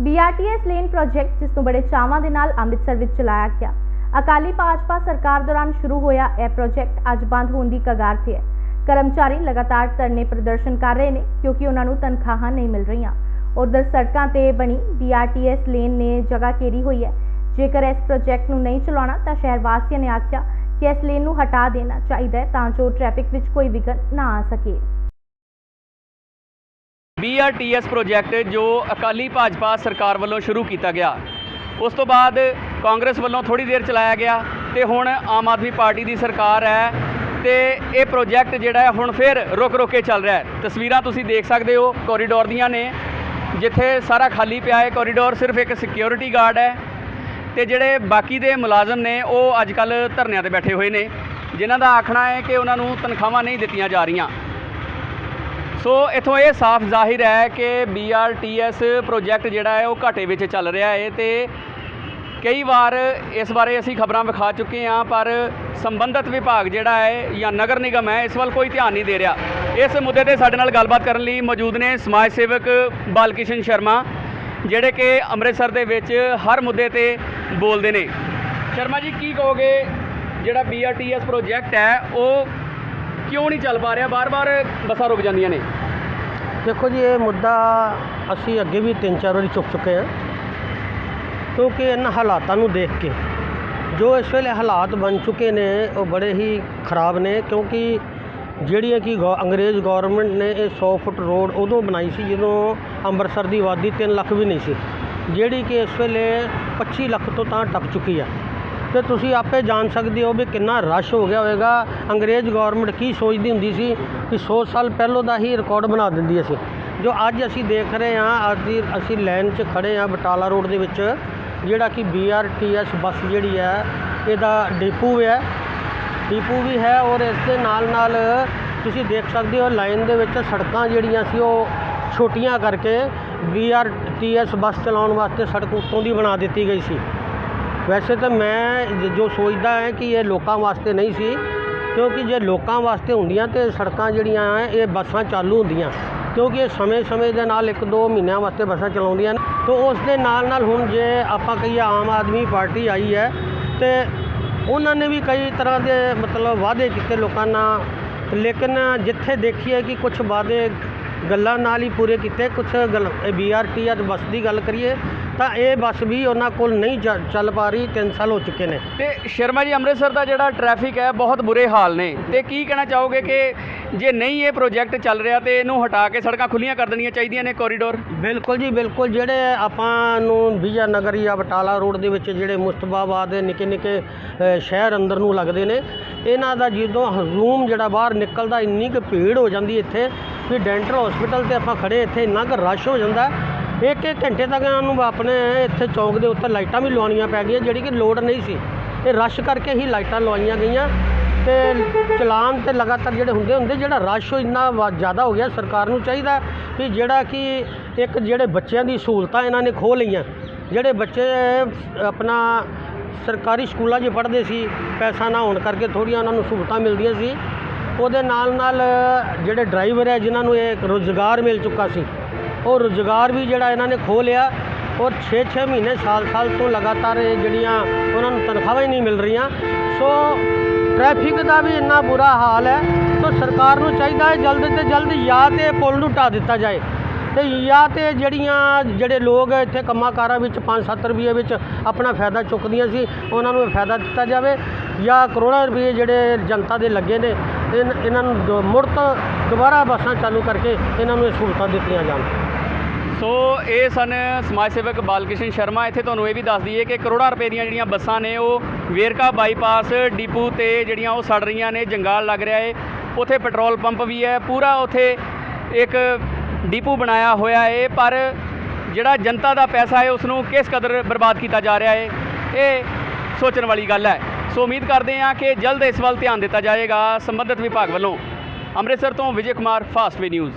BRTS lane project ਜਿਸ ਨੂੰ ਬੜੇ ਚਾਵਾਂ ਦੇ ਨਾਲ ਅੰਮ੍ਰਿਤਸਰ ਵਿੱਚ ਚਲਾਇਆ ਗਿਆ। ਅਕਾਲੀ ਭਾਜਪਾ ਸਰਕਾਰ ਦੌਰਾਨ ਸ਼ੁਰੂ ਹੋਇਆ ਇਹ ਪ੍ਰੋਜੈਕਟ ਅੱਜ ਬੰਦ ਹੋਣ ਦੀ ਕਗਾਰ ਤੇ ਹੈ। ਕਰਮਚਾਰੀ ਲਗਾਤਾਰ ਧਰਨੇ ਪ੍ਰਦਰਸ਼ਨ ਕਰ ਰਹੇ ਨੇ ਕਿਉਂਕਿ ਉਹਨਾਂ ਨੂੰ ਤਨਖਾਹਾਂ ਨਹੀਂ ਮਿਲ ਰਹੀਆਂ। ਉਧਰ ਸੜਕਾਂ ਤੇ ਬਣੀ BRTS ਲੇਨ ਨੇ ਜਗ੍ਹਾ ਘੇਰੀ ਹੋਈ ਹੈ। ਜੇਕਰ ਇਸ ਪ੍ਰੋਜੈਕਟ ਨੂੰ ਨਹੀਂ ਚਲਾਉਣਾ ਤਾਂ ਸ਼ਹਿਰ ਵਾਸੀਆਂ ਨੇ ਆਖਿਆ ਕਿ ਇਸ ਲੇਨ ਨੂੰ ਹਟਾ ਦੇਣਾ ਚਾਹੀਦਾ ਹੈ ਤਾਂ ਜੋ ਟ੍ਰੈਫਿਕ ਵਿੱਚ ਕੋਈ ਵਿਘਨ ਨਾ ਆ ਸਕੇ। BRTS ਪ੍ਰੋਜੈਕਟ ਜੋ ਅਕਾਲੀ ਭਾਜਪਾ ਸਰਕਾਰ ਵੱਲੋਂ ਸ਼ੁਰੂ ਕੀਤਾ ਗਿਆ। ਉਸ ਤੋਂ ਬਾਅਦ ਕਾਂਗਰਸ ਵੱਲੋਂ ਥੋੜੀ ਦੇਰ ਚਲਾਇਆ ਗਿਆ ਤੇ ਹੁਣ ਆਮ ਆਦਮੀ ਪਾਰਟੀ ਦੀ ਸਰਕਾਰ ਹੈ ਤੇ ਇਹ ਪ੍ਰੋਜੈਕਟ ਜਿਹੜਾ ਹੈ ਹੁਣ ਫਿਰ ਰੁਕ ਰੁਕ ਕੇ ਚੱਲ ਰਿਹਾ ਹੈ। ਤਸਵੀਰਾਂ ਤੁਸੀਂ ਦੇਖ ਸਕਦੇ ਹੋ ਕੋਰੀਡੋਰ ਦੀਆਂ ਨੇ, ਜਿੱਥੇ ਸਾਰਾ ਖਾਲੀ ਪਿਆ ਹੈ ਕੋਰੀਡੋਰ ਸਿਰਫ ਇੱਕ ਸਿਕਿਉਰਿਟੀ ਗਾਰਡ ਹੈ ਤੇ ਜਿਹੜੇ ਬਾਕੀ ਦੇ ਮੁਲਾਜ਼ਮ ਨੇ ਉਹ ਅੱਜ ਕੱਲ ਧਰਨਿਆਂ ਤੇ ਬੈਠੇ ਹੋਏ ਨੇ, ਜਿਨ੍ਹਾਂ ਦਾ ਆਖਣਾ ਹੈ ਕਿ ਉਹਨਾਂ ਨੂੰ ਤਨਖਾਹਾਂ ਨਹੀਂ ਦਿੱਤੀਆਂ ਜਾ ਰਹੀਆਂ। ਸੋ ਇਥੋਂ ਇਹ ਸਾਫ਼ ਜ਼ਾਹਿਰ ਹੈ ਕਿ BRTS ਪ੍ਰੋਜੈਕਟ ਜਿਹੜਾ ਹੈ ਉਹ ਘਾਟੇ ਵਿੱਚ ਚੱਲ ਰਿਹਾ ਹੈ ਤੇ ਕਈ ਵਾਰ ਇਸ ਬਾਰੇ ਅਸੀਂ ਖਬਰਾਂ ਵਿਖਾ ਚੁੱਕੇ ਹਾਂ, ਪਰ ਸੰਬੰਧਿਤ ਵਿਭਾਗ ਜਿਹੜਾ ਹੈ ਜਾਂ ਨਗਰ ਨਿਗਮ ਹੈ, ਇਸ ਵੱਲ ਕੋਈ ਧਿਆਨ ਨਹੀਂ ਦੇ ਰਿਹਾ। ਇਸ ਮੁੱਦੇ ਤੇ ਸਾਡੇ ਨਾਲ ਗੱਲਬਾਤ ਕਰਨ ਲਈ ਮੌਜੂਦ ਨੇ ਸਮਾਜ ਸੇਵਕ ਬਾਲਕਿਸ਼ਨ ਸ਼ਰਮਾ, ਜਿਹੜੇ ਕਿ ਅੰਮ੍ਰਿਤਸਰ ਦੇ ਵਿੱਚ ਹਰ ਮੁੱਦੇ ਤੇ ਬੋਲਦੇ ਨੇ। ਸ਼ਰਮਾ ਜੀ, ਕੀ ਕਹੋਗੇ? ਜਿਹੜਾ BRTS ਪ੍ਰੋਜੈਕਟ ਹੈ, ਉਹ ਕਿਉਂ ਨਹੀਂ ਚੱਲ ਪਾ ਰਿਹਾ? ਬਾਰ-ਬਾਰ ਬੱਸਾਂ ਰੁਕ ਜਾਂਦੀਆਂ ਨੇ। ਦੇਖੋ ਜੀ, ਇਹ ਮੁੱਦਾ ਅਸੀਂ ਅੱਗੇ ਵੀ ਤਿੰਨ ਚਾਰ ਵਾਰੀ ਚੁੱਕ ਚੁੱਕੇ ਹਾਂ ਕਿਉਂਕਿ ਇਹਨਾਂ ਹਾਲਾਤਾਂ ਨੂੰ ਦੇਖ ਕੇ, ਜੋ ਇਸ ਵੇਲੇ ਹਾਲਾਤ ਬਣ ਚੁੱਕੇ ਨੇ, ਉਹ ਬੜੇ ਹੀ ਖਰਾਬ ਨੇ। ਕਿਉਂਕਿ ਜਿਹੜੀਆਂ ਕਿ ਗੌ- ਅੰਗਰੇਜ਼ ਗਵਰਨਮੈਂਟ ਨੇ ਇਹ 100 ਫੁੱਟ ਰੋਡ ਉਦੋਂ ਬਣਾਈ ਸੀ, ਜਦੋਂ ਅੰਮ੍ਰਿਤਸਰ ਦੀ ਆਬਾਦੀ 3 ਲੱਖ ਵੀ ਨਹੀਂ ਸੀ। ਜਿਹੜੀ ਕਿ ਇਸ ਵੇਲੇ 25 ਲੱਖ ਤੋਂ ਤਾਂ ਟੱਪ ਚੁੱਕੀ ਆ। ਤੇ ਤੁਸੀਂ ਆਪੇ ਜਾਣ ਸਕਦੇ ਹੋ ਵੀ ਕਿੰਨਾ ਰਸ਼ ਹੋ ਗਿਆ ਹੋਵੇਗਾ। ਅੰਗਰੇਜ਼ ਗਵਰਨਮੈਂਟ ਕੀ ਸੋਚਦੀ ਹੁੰਦੀ ਸੀ ਕਿ 100 ਸਾਲ ਪਹਿਲੋਂ ਦਾ ਹੀ ਰਿਕਾਰਡ ਬਣਾ ਦਿੰਦੀ ਅਸੀਂ ਜੋ ਅੱਜ ਅਸੀਂ ਦੇਖ ਰਹੇ ਹਾਂ, ਅੱਜ ਅਸੀਂ ਲਾਈਨ 'ਚ ਖੜੇ ਹਾਂ ਬਟਾਲਾ ਰੋਡ ਦੇ ਵਿੱਚ, ਜਿਹੜਾ ਕਿ BRTS ਬੱਸ ਜਿਹੜੀ ਹੈ, ਇਹਦਾ ਡਿਪੂ ਹੈ। ਡਿਪੂ ਵੀ ਹੈ ਔਰ ਇਸ ਦੇ ਨਾਲ ਨਾਲ ਤੁਸੀਂ ਦੇਖ ਸਕਦੇ ਹੋ ਲਾਈਨ ਦੇ ਵਿੱਚ ਸੜਕਾਂ ਜਿਹੜੀਆਂ ਸੀ ਉਹ ਛੋਟੀਆਂ ਕਰਕੇ BRTS ਬੱਸ ਚਲਾਉਣ ਵਾਸਤੇ ਸੜਕ ਉੱਤੋਂ ਦੀ ਬਣਾ ਦਿੱਤੀ ਗਈ ਸੀ। ਵੈਸੇ ਤਾਂ ਮੈਂ ਜੋ ਸੋਚਦਾ ਹੈ ਕਿ ਇਹ ਲੋਕਾਂ ਵਾਸਤੇ ਨਹੀਂ ਸੀ, ਕਿਉਂਕਿ ਜੇ ਲੋਕਾਂ ਵਾਸਤੇ ਹੁੰਦੀਆਂ ਤੇ ਸੜਕਾਂ ਜਿਹੜੀਆਂ ਹੈ, ਇਹ ਬੱਸਾਂ ਚਾਲੂ ਹੁੰਦੀਆਂ, ਕਿਉਂਕਿ ਇਹ ਸਮੇਂ-ਸਮੇਂ ਦੇ ਨਾਲ ਇੱਕ ਦੋ ਮਹੀਨਿਆਂ ਵਾਸਤੇ ਬੱਸਾਂ ਚਲਾਉਂਦੀਆਂ ਨੇ, ਤਾਂ ਉਸ ਦੇ ਨਾਲ ਨਾਲ ਹੁਣ ਜੇ ਆਪਾਂ ਕਹੀਏ ਆਮ ਆਦਮੀ ਪਾਰਟੀ ਆਈ ਹੈ, ਤੇ ਉਹਨਾਂ ਨੇ ਵੀ ਕਈ ਤਰ੍ਹਾਂ ਦੇ ਮਤਲਬ ਵਾਅਦੇ ਕੀਤੇ ਲੋਕਾਂ ਨਾਲ, ਲੇਕਿਨ ਜਿੱਥੇ ਦੇਖੀਏ ਕਿ ਕੁਝ ਵਾਅਦੇ ਗੱਲਾਂ ਨਾਲ ਹੀ ਪੂਰੇ ਕੀਤੇ ਕੁਝ ਗੱਲ BRT ਅੱਜ ਬੱਸ ਦੀ ਗੱਲ ਕਰੀਏ ਤਾਂ ਇਹ ਬੱਸ ਵੀ ਉਹਨਾਂ ਕੋਲ ਨਹੀਂ ਚ- ਚੱਲ ਪਾ ਰਹੀ 3 ਸਾਲ ਹੋ ਚੁੱਕੇ ਨੇ। ਤੇ ਸ਼ਰਮਾ ਜੀ ਅੰਮ੍ਰਿਤਸਰ ਦਾ ਜਿਹੜਾ ਟ੍ਰੈਫਿਕ ਹੈ ਬਹੁਤ ਬੁਰੇ ਹਾਲ ਨੇ। ਤੇ ਕੀ ਕਹਿਣਾ ਚਾਹੋਗੇ ਕਿ ਜੇ ਨਹੀਂ ਇਹ ਪ੍ਰੋਜੈਕਟ ਚੱਲ ਰਿਹਾ ਤੇ ਇਹਨੂੰ ਹਟਾ ਕੇ ਸੜਕਾਂ ਖੁੱਲੀਆਂ ਕਰ ਦੇਣੀਆਂ ਚਾਹੀਦੀਆਂ ਨੇ ਕੋਰੀਡੋਰ ਬਿਲਕੁਲ ਜੀ ਬਿਲਕੁਲ। ਜਿਹੜੇ ਆਪਾਂ ਨੂੰ ਵਿਜਾ ਨਗਰ ਜਾਂ ਬਟਾਲਾ ਰੋਡ ਦੇ ਵਿੱਚ ਜਿਹੜੇ ਮੁਸਤਫਾਬਾਦ ਦੇ ਨਿੱਕੇ ਨਿੱਕੇ ਅ, ਸ਼ਹਿਰ ਅੰਦਰ ਨੂੰ ਲੱਗਦੇ ਨੇ ਇਹਨਾਂ ਦਾ ਜਦੋਂ ਹਜ਼ੂਮ ਜਿਹੜਾ ਬਾਹਰ ਨਿਕਲਦਾ ਇੰਨੀ ਕੁ ਭੀੜ ਹੋ ਜਾਂਦੀ ਇੱਥੇ ਵੀ ਡੈਂਟਲ ਹਸਪੀਟਲ ਤੇ ਆਪਾਂ ਖੜੇ ਇੱਥੇ ਇੰਨਾ ਕੁ ਰਸ਼ ਹੋ ਜਾਂਦਾ। ਇੱਕ ਇੱਕ ਘੰਟੇ ਤੱਕ ਇਹਨਾਂ ਨੂੰ ਆਪਣੇ ਇੱਥੇ ਚੌਂਕ ਦੇ ਉੱਤੇ ਲਾਈਟਾਂ ਵੀ ਲਵਾਉਣੀਆਂ ਪੈ ਗਈਆਂ, ਜਿਹੜੀ ਕਿ ਲੋੜ ਨਹੀਂ ਸੀ। ਇਹ ਰਸ਼ ਕਰਕੇ ਹੀ ਲਾਈਟਾਂ ਲਵਾਈਆਂ ਗਈਆਂ ਤੇ ਚਲਾਨ ਤੇ ਲਗਾਤਾਰ ਜਿਹੜੇ ਹੁੰਦੇ ਹੁੰਦੇ ਜਿਹੜਾ ਰਸ਼ ਇੰਨਾ ਵਾ- ਜ਼ਿਆਦਾ ਹੋ ਗਿਆ ਸਰਕਾਰ ਨੂੰ ਚਾਹੀਦਾ ਵੀ ਜਿਹੜਾ ਕਿ ਇੱਕ ਜਿਹੜੇ ਬੱਚਿਆਂ ਦੀ ਸਹੂਲਤਾਂ ਇਹਨਾਂ ਨੇ ਖੋਹ ਲਈਆਂ। ਜਿਹੜੇ ਬੱਚੇ ਆਪਣਾ ਸਰਕਾਰੀ ਸਕੂਲਾਂ 'ਚ ਪੜ੍ਹਦੇ ਸੀ, ਪੈਸਾ ਨਾ ਹੋਣ ਕਰਕੇ ਥੋੜ੍ਹੀਆਂ ਉਹਨਾਂ ਨੂੰ ਸਹੂਲਤਾਂ ਮਿਲਦੀਆਂ ਸੀ। ਉਹਦੇ ਨਾਲ ਨਾਲ ਜਿਹੜੇ ਡਰਾਈਵਰ ਹੈ, ਜਿਨ੍ਹਾਂ ਨੂੰ ਇਹ ਰੋਜ਼ਗਾਰ ਮਿਲ ਚੁੱਕਾ ਸੀ ਉਹ ਰੁਜ਼ਗਾਰ ਵੀ ਜਿਹੜਾ ਇਹਨਾਂ ਨੇ ਖੋਹ ਲਿਆ ਔਰ 6-6 ਮਹੀਨੇ ਸਾਲ-ਸਾਲ ਤੋਂ ਲਗਾਤਾਰ ਇਹ ਜਿਹੜੀਆਂ ਉਹਨਾਂ ਨੂੰ ਤਨਖਾਹਾਂ ਹੀ ਨਹੀਂ ਮਿਲ ਰਹੀਆਂ। ਸੋ ਟ੍ਰੈਫਿਕ ਦਾ ਵੀ ਇੰਨਾ ਬੁਰਾ ਹਾਲ ਹੈ, ਸੋ ਸਰਕਾਰ ਨੂੰ ਚਾਹੀਦਾ ਹੈ ਜਲਦ ਤੋਂ ਜਲਦ ਜਾਂ ਤੇ ਪੁਲ ਨੂੰ ਢਾ ਦਿੱਤਾ ਜਾਏ। ਤੇ ਜਾਂ ਤੇ ਜਿਹੜੀਆਂ ਜਿਹੜੇ ਲੋਕ ਇੱਥੇ ਕੰਮਾਂ ਕਾਰਾਂ ਵਿੱਚ 5-7 ਰੁਪਏ ਵਿੱਚ ਆਪਣਾ ਫਾਇਦਾ ਚੁੱਕਦੀਆਂ ਸੀ, ਉਹਨਾਂ ਨੂੰ ਫਾਇਦਾ ਦਿੱਤਾ ਜਾਵੇ। ਜਾਂ ਕਰੋੜਾਂ ਰੁਪਏ ਜਿਹੜੇ ਜਨਤਾ ਦੇ ਲੱਗੇ ਨੇ, ਇਨ- ਇਹਨਾਂ ਨੂੰ ਦੁ- ਮੁੜ ਤੋਂ ਦੁਬਾਰਾ ਬੱਸਾਂ ਚਾਲੂ ਕਰਕੇ ਇਹਨਾਂ ਨੂੰ ਇਹ ਸਹੂਲਤਾਂ ਦਿੱਤੀਆਂ ਜਾਣ। ਸੋ ਇਹ ਸਨ ਸਮਾਜ ਸੇਵਕ ਬਾਲਕਿਸ਼ਨ ਸ਼ਰਮਾ। ਇੱਥੇ ਤੁਹਾਨੂੰ ਇਹ ਵੀ ਦੱਸ ਦਈਏ ਕਿ ਕਰੋੜਾਂ ਰੁਪਏ ਦੀਆਂ ਜਿਹੜੀਆਂ ਬੱਸਾਂ ਨੇ, ਉਹ ਵੇਰਕਾ ਬਾਈਪਾਸ, ਡਿਪੂ ਤੇ ਜਿਹੜੀਆਂ ਉਹ ਸੜ ਰਹੀਆਂ ਨੇ, ਜੰਗਾਲ ਲੱਗ ਰਿਹਾ ਏ। ਉਥੇ ਪੈਟਰੋਲ ਪੰਪ ਵੀ ਹੈ, ਪੂਰਾ ਉਥੇ ਇੱਕ ਡਿਪੂ ਬਣਾਇਆ ਹੋਇਆ ਏ, ਪਰ ਜਿਹੜਾ ਜਨਤਾ ਦਾ ਪੈਸਾ ਹੈ ਉਸ ਨੂੰ ਕਿਸ ਕਦਰ ਬਰਬਾਦ ਕੀਤਾ ਜਾ ਰਿਹਾ ਏ, ਇਹ ਸੋਚਣ ਵਾਲੀ ਗੱਲ ਹੈ। ਸੋ ਉਮੀਦ ਕਰਦੇ ਹਾਂ ਕਿ ਜਲਦ ਇਸ ਵੱਲ ਧਿਆਨ ਦਿੱਤਾ ਜਾਏਗਾ। ਸੰਬੰਧਿਤ ਵਿਭਾਗ ਵੱਲੋਂ ਅੰਮ੍ਰਿਤਸਰ ਤੋਂ ਵਿਜੇ ਕੁਮਾਰ ਫਾਸਟਵੇ ਨਿਊਜ਼।